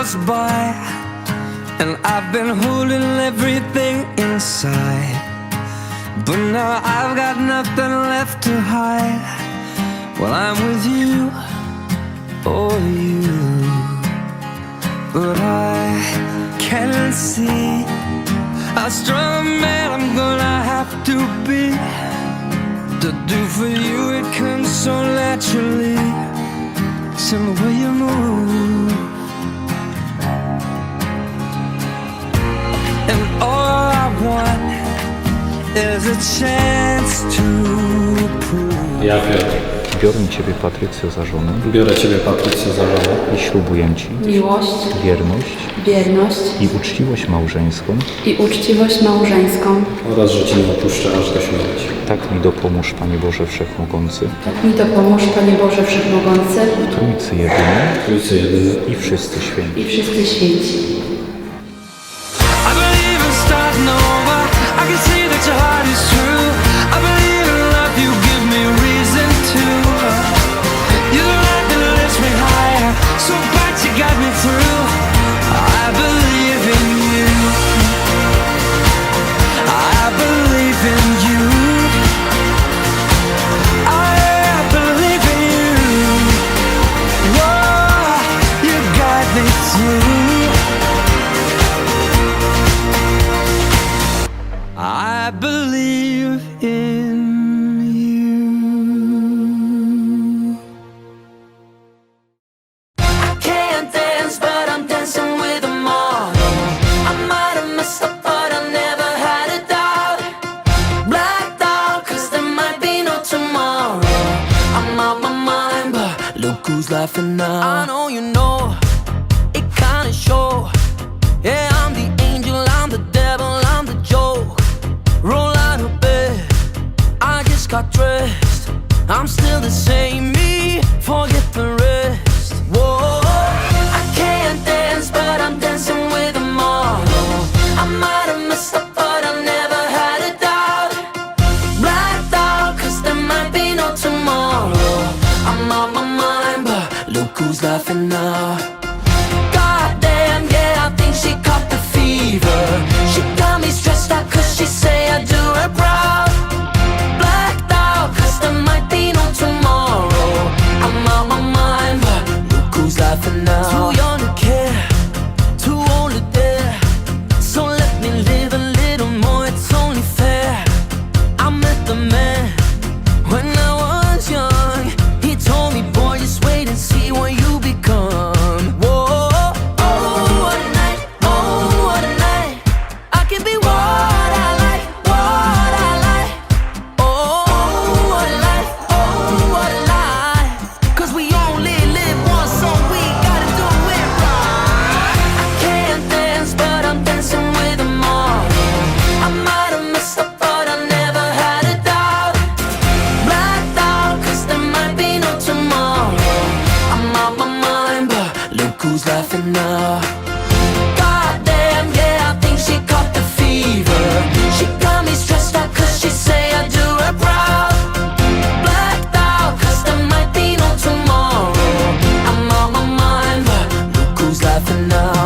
pass by, and I've been holding everything inside. But now I've got nothing left to hide. Well, I'm with you, oh, you. But I can't see how strong a man I'm gonna have to be. To do for you, it comes so naturally. The way you move. And all I want is a chance to prove. Ja Piotr, Biorę Ciebie, Patrycjo, za żonę biorę Ciebie Patrycjo za żonę i ślubuję Ci miłość, wierność wierność i uczciwość małżeńską. i uczciwość małżeńską. oraz że Cię nie opuszczę aż do śmierci. Tak mi dopomóż, Panie Boże Wszechmogący, Tak mi to pomóż, Panie Boże Wszechmogący Trójcy Jedyny Trójcy jedyny. i wszyscy święci. i wszyscy święci. Got me through. Who's laughing now. I know you know, it kinda show. Yeah, I'm the angel, I'm the devil, I'm the joke. Roll out of bed, I just got dressed. I'm still the same who's laughing now. Goddamn, yeah, I think she caught the fever. She got me stressed she say I do her proud. Blacked there might be no tomorrow. I'm my mind, look who's laughing now.